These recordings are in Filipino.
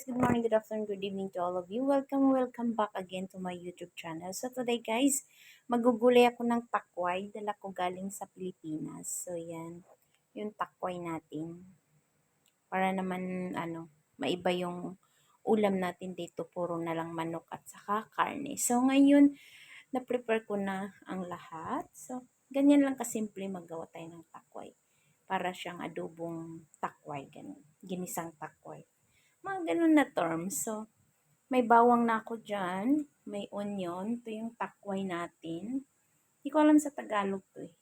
guys, good morning, good afternoon, good evening to all of you. Welcome, welcome back again to my YouTube channel. So today guys, magugulay ako ng takway. Dala ko galing sa Pilipinas. So yan yung takway natin. Para naman, ano, maiba yung ulam natin dito. Puro na lang manok at saka karne. So ngayon, na-prepare ko na ang lahat. So, ganyan lang kasimple maggawa tayo ng takway. Para siyang adobong takway, ganun. Ginisang takway mga ganun na terms. So, may bawang na ako dyan. May onion. Ito yung takway natin. Hindi ko alam sa Tagalog to eh.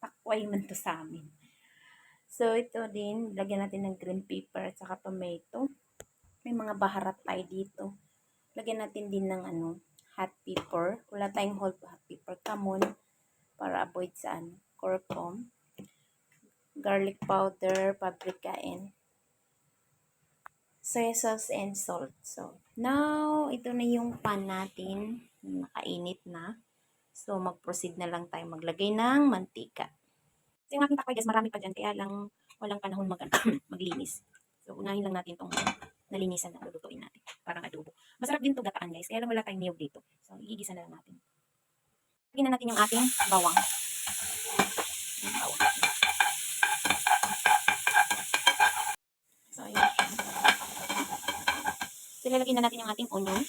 Takway man to sa amin. So, ito din. Lagyan natin ng green pepper at saka tomato. May mga baharat tayo dito. Lagyan natin din ng ano, hot pepper. Wala tayong whole hot pepper. Kamon. Para avoid sa ano, curcum. Garlic powder, paprika, and soy sauce and salt. So, now, ito na yung pan natin. Nakainit na. So, mag-proceed na lang tayo maglagay ng mantika. So, yung aking guys, marami pa dyan. Kaya lang, walang panahon mag maglinis. So, unahin lang natin itong nalinisan na lulutuin natin. Parang adobo. Masarap din to gataan guys. Kaya lang wala tayong niyog dito. So, igigisa na lang natin. Lagyan na natin yung ating bawang. Yung bawang. So, siya. So, ilalagay na natin yung ating onion.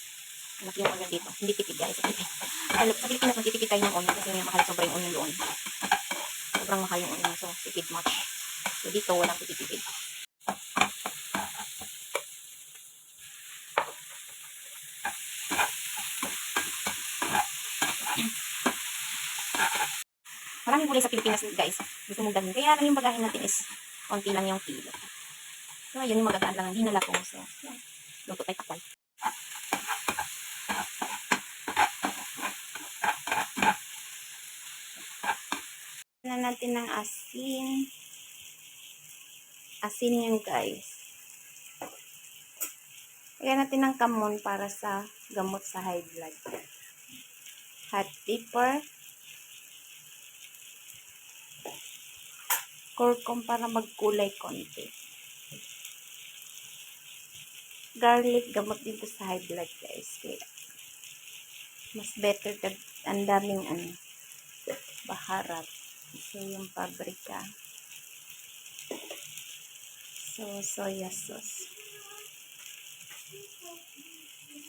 Malaki yung onion dito. Hindi tipid guys. Tipid. Sa Pilipinas, magtitipid tayo ng onion kasi may mahal sobra yung onion doon. Sobrang mahal yung onion. So, tipid much. So, walang tipid-tipid. Maraming gulay sa Pilipinas guys. Gusto mong dalhin. Kaya lang yung bagahin natin is konti lang yung kilo. So, yun yung magagaan lang ang hinala ko. So, yan. Luto tayo takway. na natin ng asin. Asin yan guys. Lagyan natin ng kamon para sa gamot sa high blood. Hot pepper. Curcum para magkulay konti. Garlic, gamot dito sa high blood guys. Kaya, mas better ang daming ano, baharat. So, yung pabrika. So, soya sauce.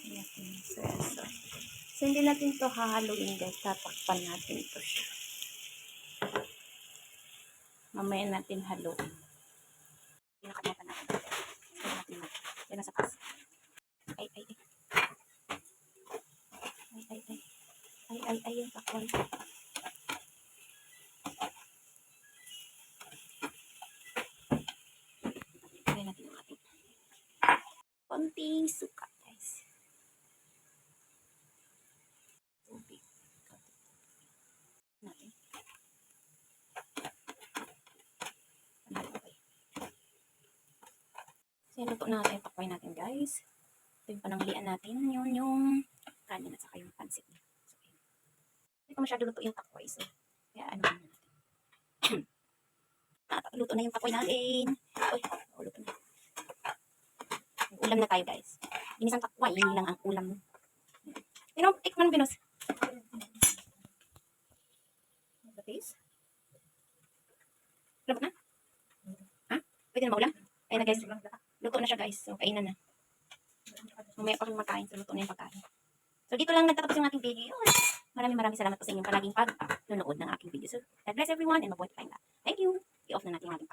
Natin soya sauce. So, hindi natin to hahaluin guys. Tatakpan natin to siya. Mamaya natin haluin. Pinakamapan natin. Kaya natin na. Yan nasa taas. Ay, ay, ay. Ay, ay, ay. Ay, ay, ay, yung takway. Lagyan natin yung ating konting suka, guys. Tubig. Natin. So, luto na natin takway natin, guys. Ito yung pananghalian natin. Yun yung kanin at saka yung pansit. So, yun. Hindi pa masyado luto yung takway. So, kaya ano na natin. Ah, luto na yung takway natin. Uy, oh, luto na. Ulam na tayo, guys. Ginisang takway, yun lang ang ulam. Pero, tikman Binos. The taste? Labot na? Ha? Pwede na maulam? Ayun na, guys. Luto na siya, guys. So, kainan na. Mamaya pa kang makain. So, luto na yung pagkain. So, dito lang nagtatapos yung ating video. Maraming maraming salamat po sa inyong palaging pag-nunood ng aking video. So, God bless everyone and mabuhay tayong lahat. Thank you. I-off na natin yung ating